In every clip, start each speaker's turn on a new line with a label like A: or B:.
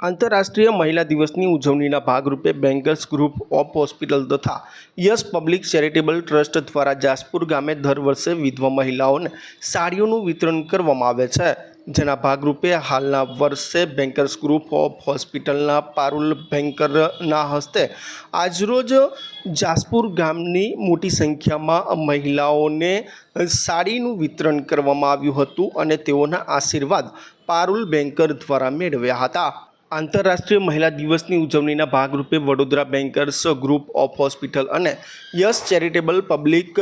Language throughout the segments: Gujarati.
A: આંતરરાષ્ટ્રીય મહિલા દિવસની ઉજવણીના ભાગરૂપે બેંકર્સ ગ્રુપ ઓફ હોસ્પિટલ તથા યસ પબ્લિક ચેરિટેબલ ટ્રસ્ટ દ્વારા જાસપુર ગામે દર વર્ષે વિધવા મહિલાઓને સાડીઓનું વિતરણ કરવામાં આવે છે. જેના ભાગરૂપે હાલના વર્ષે બેન્કર્સ ગ્રુપ ઓફ હોસ્પિટલના પારુલ બેન્કરના હસ્તે આજરોજ જાસપુર ગામની મોટી સંખ્યામાં મહિલાઓને સાડીનું વિતરણ કરવામાં આવ્યું હતું અને તેઓના આશીર્વાદ પારુલ બેન્કર દ્વારા મેળવ્યા હતા. આંતરરાષ્ટ્રીય મહિલા દિવસની ઉજવણીના ભાગરૂપે Vadodara bankers group of hospital અને યસ ચેરિટેબલ પબ્લિક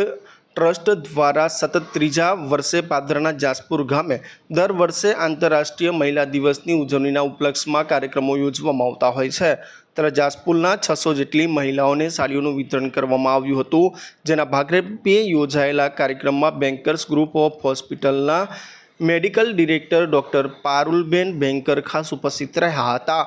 A: ટ્રસ્ટ દ્વારા સતત ત્રીજા વર્ષે પાદરાના જાસપુર ગામે દર વર્ષે આંતરરાષ્ટ્રીય મહિલા દિવસની ઉજવણીના ઉપલક્ષમાં કાર્યક્રમો યોજવામાં આવતા હોય છે. ત્યારે જાસપુરના છસો જેટલી મહિલાઓને સાડીઓનું વિતરણ કરવામાં આવ્યું હતું. જેના ભાગરૂપે યોજાયેલા કાર્યક્રમમાં બેન્કર્સ ગ્રુપ ઓફ હોસ્પિટલના મેડિકલ ડિરેક્ટર ડૉક્ટર પારુલબેન બેંકર ખાસ ઉપસ્થિત રહ્યા હતા.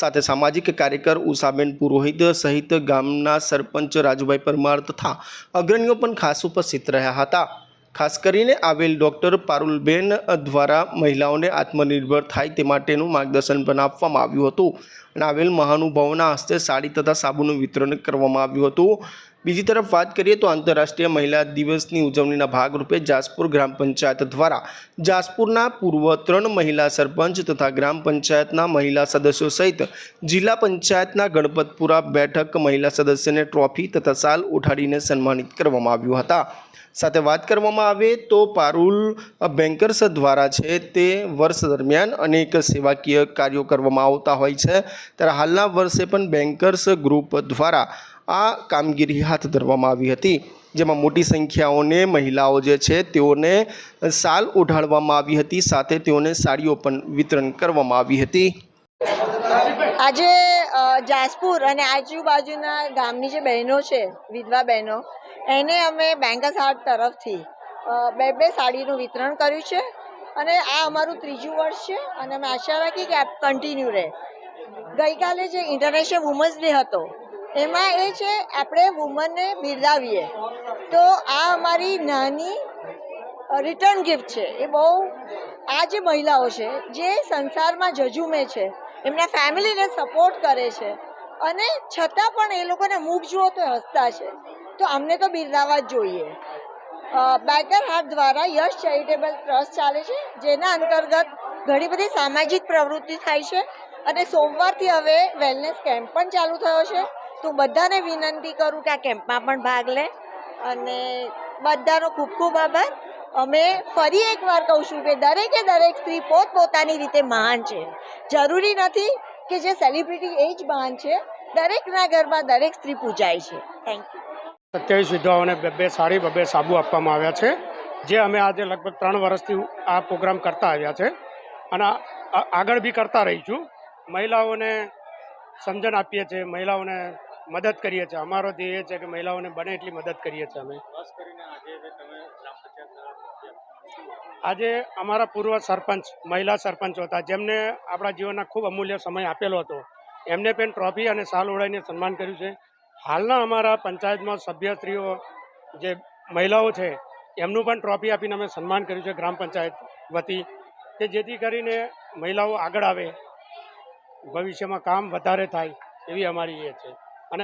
A: સાથે સામાજિક કાર્યકર ઉષાબેન પુરોહિત સહિત ગામના સરપંચ રાજુભાઈ પરમાર તથા અગ્રણીઓ પણ ખાસ ઉપસ્થિત રહ્યા હતા. ખાસ કરીને આવેલ ડૉક્ટર પારુલબેન દ્વારા મહિલાઓને આત્મનિર્ભર થાય તે માટેનું માર્ગદર્શન પણ આપવામાં આવ્યું હતું. અને આવેલ મહાનુભાવોના હસ્તે સાડી તથા સાબુનું વિતરણ કરવામાં આવ્યું હતું. બીજી તરફ વાત કરીએ તો આંતરરાષ્ટ્રીય મહિલા દિવસની ઉજવણીના ભાગરૂપે જાસપુર ગ્રામ પંચાયત દ્વારા જાસપુરના પૂર્વ ત્રણ મહિલા સરપંચ તથા ગ્રામ પંચાયતના મહિલા સદસ્યો સહિત જિલ્લા પંચાયતના ગણપતપુરા બેઠક મહિલા સદસ્યને ટ્રોફી તથા સાલ ઉઠાડીને સન્માનિત કરવામાં આવ્યું હતા. સાથે વાત કરવામાં આવે તો પારુલ બેન્કર્સ દ્વારા છે તે વર્ષ દરમિયાન અનેક સેવાકીય કાર્યો કરવામાં આવતા હોય છે. ત્યારે હાલના વર્ષે પણ બેન્કર્સ ગ્રુપ દ્વારા આ કામગીરી હાથ ધરવામાં આવી હતી. જેમાં મોટી સંખ્યાઓને મહિલાઓ જે છે તેઓને સાલ ઓઢાડવામાં આવી હતી. સાથે તેઓને સાડીઓ પણ વિતરણ કરવામાં આવી હતી.
B: આજે જાસપુર અને આજુબાજુના ગામની જે બહેનો છે, વિધવા બહેનો, એને અમે બેંકર્સ આર્ટ તરફથી બે બે સાડીનું વિતરણ કર્યું છે અને આ અમારું ત્રીજું વર્ષ છે અને અમે આશા રાખી કે કન્ટિન્યુ રહે. ગઈકાલે જે ઇન્ટરનેશનલ વુમન્સ ડે હતો એમાં એ છે, આપણે વુમનને બિરદાવીએ. તો આ અમારી નાની રિટર્ન ગિફ્ટ છે. એ બહુ આ જે મહિલાઓ છે, જે સંસારમાં જજુમે છે, એમના ફેમિલીને સપોર્ટ કરે છે, અને છતાં પણ એ લોકોને મુખ જુઓ તો હસતા છે. તો અમને તો બિરદાવવા જ જોઈએ. બેકર હાર્ટ દ્વારા યશ ચેરિટેબલ ટ્રસ્ટ ચાલે છે, જેના અંતર્ગત ઘણી બધી સામાજિક પ્રવૃત્તિ થાય છે, અને સોમવારથી હવે વેલનેસ કેમ્પ પણ ચાલુ થયો છે. તો બધાને વિનંતી કરું કે આ કેમ્પમાં પણ ભાગ લે અને બધાનો ખૂબ ખૂબ આભાર. અમે ફરી એકવાર કહું છું કે દરેકે દરેક સ્ત્રી પોતપોતાની રીતે મહાન છે. જરૂરી નથી કે જે સેલિબ્રિટી એ જ મહાન છે. દરેકના ઘરમાં દરેક સ્ત્રી પૂજાય છે. થેન્ક યુ
C: સત્યાવીસ વિધવાઓને બે બે સાડી, બે બે સાબુ આપવામાં આવ્યા છે, જે અમે આજે લગભગ ત્રણ વર્ષથી આ પ્રોગ્રામ કરતા આવ્યા છે અને આગળ બી કરતા રહીશું. મહિલાઓને સમજણ આપીએ છીએ, મહિલાઓને મદદ કરીએ છીએ. અમારો ધ્યેય એ છે કે મહિલાઓને બને એટલી મદદ કરીએ છીએ અમે. આજે અમારા પૂર્વ સરપંચ મહિલા સરપંચો હતા જેમને આપણા જીવનના ખૂબ અમૂલ્ય સમય આપેલો હતો એમને પણ ટ્રોફી અને સાલ ઓળાઈને સન્માન કર્યું છે. હાલના અમારા પંચાયતમાં સભ્યશ્રીઓ જે મહિલાઓ છે એમનું પણ ટ્રોફી આપીને અમે સન્માન કર્યું છે ગ્રામ પંચાયત વતી કે જેથી કરીને મહિલાઓ આગળ આવે ભવિષ્યમાં કામ વધારે થાય એવી અમારી એ છે.